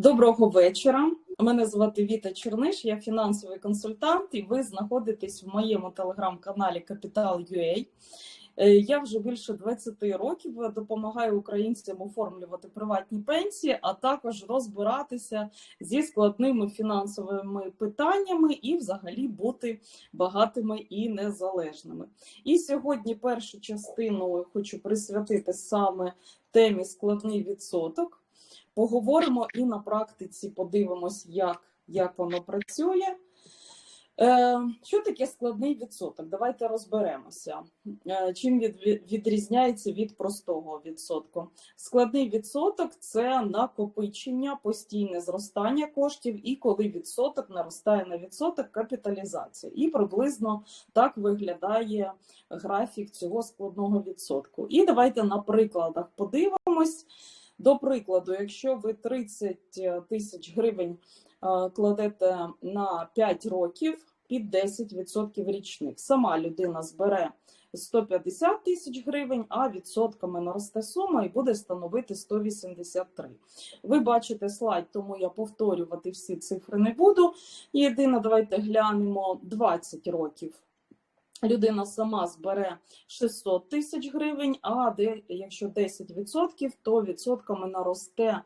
Доброго вечора. Мене звати Віта Черниш, я фінансовий консультант, і ви знаходитесь в моєму телеграм-каналі Capital.ua. Е, Я вже більше 20 років допомагаю українцям оформлювати приватні пенсії, а також розбиратися зі складними фінансовими питаннями і, взагалі, бути багатими і незалежними. І сьогодні першу частину хочу присвятити саме темі складний відсоток. Поговоримо і на практиці подивимось, як, як воно працює. Е, що таке складний відсоток? Давайте розберемося. Е, чим від, від- відрізняється від простого відсотку? Складний відсоток це накопичення, постійне зростання коштів, і коли відсоток наростає на відсоток капіталізація. І приблизно так виглядає графік цього складного відсотку. І давайте на прикладах подивимось. До прикладу, якщо ви 30 тисяч гривень е, кладете на 5 років під 10% річних, сама людина збере 150 тисяч гривень, а відсотками наросте сума і буде становити 183. Ви бачите слайд, тому я повторювати всі цифри не буду. Єдине, давайте глянемо 20 років. Людина сама збере 600 тисяч гривень, а де, якщо 10%, то відсотками наросте е,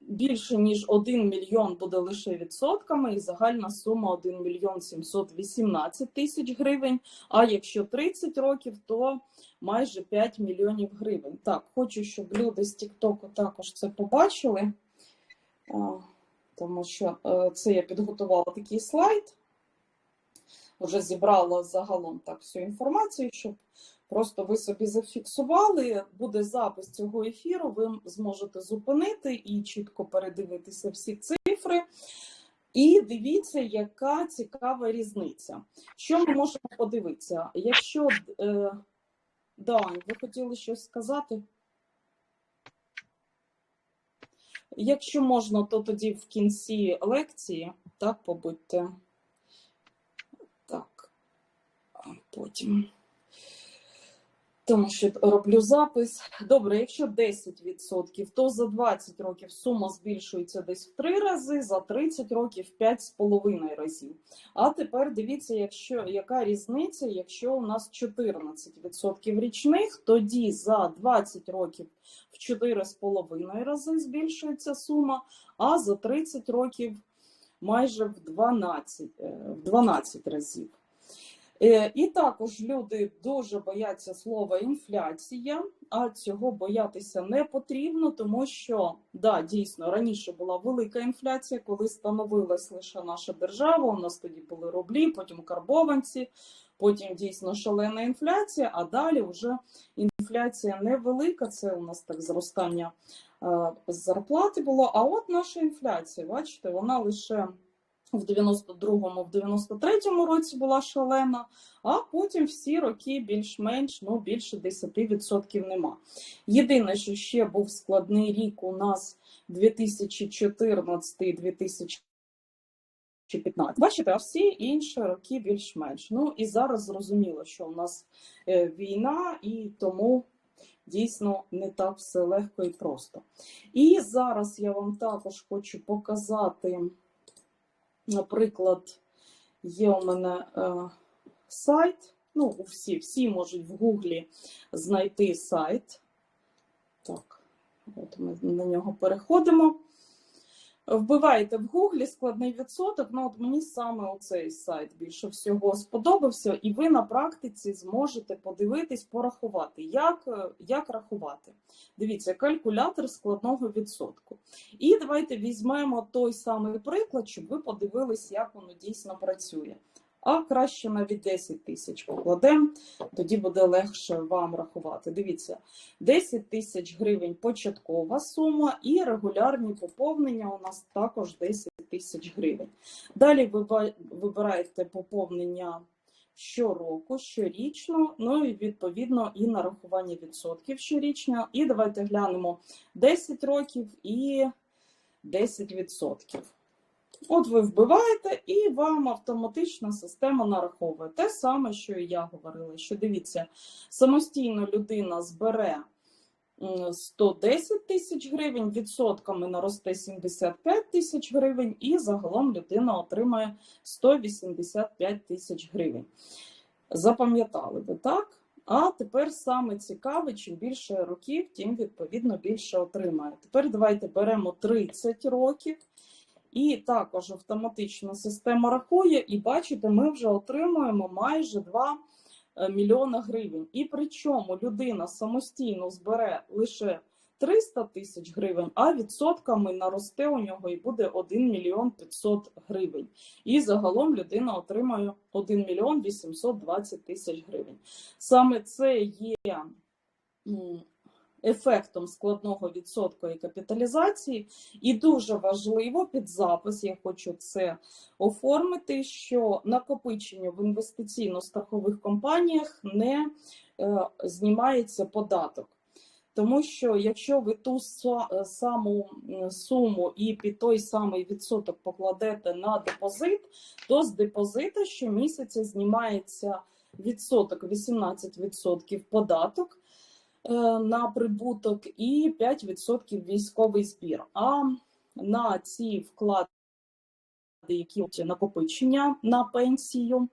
більше ніж 1 мільйон буде лише відсотками, і загальна сума 1 мільйон 718 тисяч гривень. А якщо 30 років, то майже 5 мільйонів гривень. Так, хочу, щоб люди з Тіктоку також це побачили, тому що е, це я підготувала такий слайд вже зібрала загалом так всю інформацію, щоб просто ви собі зафіксували. Буде запис цього ефіру, ви зможете зупинити і чітко передивитися всі цифри. І дивіться, яка цікава різниця. Що ми можемо подивитися? Якщо е, Дань, ви хотіли щось сказати? Якщо можна, то тоді в кінці лекції так побудьте. Потім. Тому що роблю запис. Добре, якщо 10%, то за 20 років сума збільшується десь в 3 рази, за 30 років 5,5 разів. А тепер дивіться, якщо, яка різниця, якщо у нас 14% річних, тоді за 20 років в 4,5 рази збільшується сума, а за 30 років майже в 12, е, в 12 разів. Е, І також люди дуже бояться слова інфляція, а цього боятися не потрібно, тому що да, дійсно раніше була велика інфляція, коли становилась лише наша держава. У нас тоді були рублі, потім карбованці, потім дійсно шалена інфляція. А далі вже інфляція невелика. Це у нас так зростання е, зарплати було. А от наша інфляція, бачите, вона лише в 92-му, в 93-му році була шалена, а потім всі роки більш-менш, ну більше 10% нема. Єдине, що ще був складний рік у нас 2014-2015. Бачите, а всі інші роки більш-менш. Ну і зараз зрозуміло, що у нас е, війна, і тому дійсно не так все легко і просто. І зараз я вам також хочу показати. Наприклад, є у мене е, сайт. Ну, всі, всі можуть в Гуглі знайти сайт. Так, от ми на нього переходимо. Вбиваєте в Гуглі складний відсоток. Ну, от мені саме оцей сайт більше всього сподобався, і ви на практиці зможете подивитись, порахувати, як, е, як рахувати. Дивіться, калькулятор складного відсотку. І давайте візьмемо той самий приклад, щоб ви подивились, як воно дійсно працює. А краще навіть 10 тисяч покладемо, тоді буде легше вам рахувати. Дивіться, 10 тисяч гривень початкова сума і регулярні поповнення у нас також 10 тисяч гривень. Далі ви вибираєте поповнення щороку, щорічно, ну і відповідно і нарахування відсотків щорічно. І давайте глянемо 10 років і 10%. От ви вбиваєте, і вам автоматично система нараховує. Те саме, що і я говорила, що дивіться, самостійно людина збере 110 тисяч гривень, відсотками наросте 75 тисяч гривень, і загалом людина отримає 185 тисяч гривень. Запам'ятали ви так? А тепер саме цікаве, чим більше років, тим відповідно більше отримає. Тепер давайте беремо 30 років. І також автоматична система рахує, і бачите, ми вже отримуємо майже 2 е, мільйона гривень. І причому людина самостійно збере лише 300 тисяч гривень, а відсотками наросте у нього і буде 1 мільйон 500 гривень. І загалом людина отримає 1 мільйон 820 тисяч гривень. Саме це є ефектом складного відсоткової капіталізації, і дуже важливо під запис, я хочу це оформити, що накопичення в інвестиційно-страхових компаніях не е, знімається податок. Тому що якщо ви ту саму суму і під той самий відсоток покладете на депозит, то з депозита щомісяця знімається відсоток 18% податок е, на прибуток і 5% військовий збір. А на ці вклади, які накопичення на пенсію,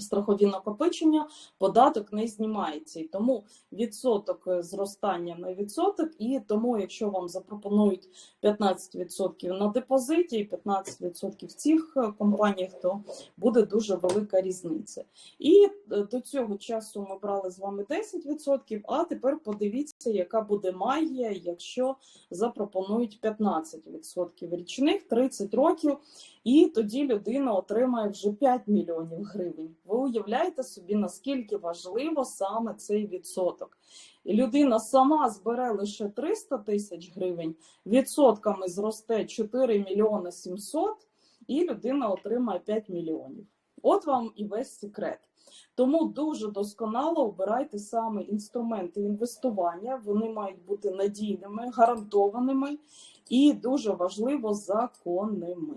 страхові накопичення, податок не знімається. І тому відсоток е, зростання на відсоток, і тому, якщо вам запропонують 15% на депозиті і 15% в цих е, компаніях, то буде дуже велика різниця. І е, до цього часу ми брали з вами 10%, а тепер подивіться, яка буде магія, якщо запропонують 15% річних 30 років, і тоді людина отримає вже 5 мільйонів гривень. Ви уявляєте собі, наскільки важливо саме цей відсоток. І людина сама збере лише 300 тисяч гривень, відсотками зросте 4 мільйони 700, і людина отримає 5 мільйонів. От вам і весь секрет. Тому дуже досконало обирайте саме інструменти інвестування. Вони мають бути надійними, гарантованими і дуже важливо законними.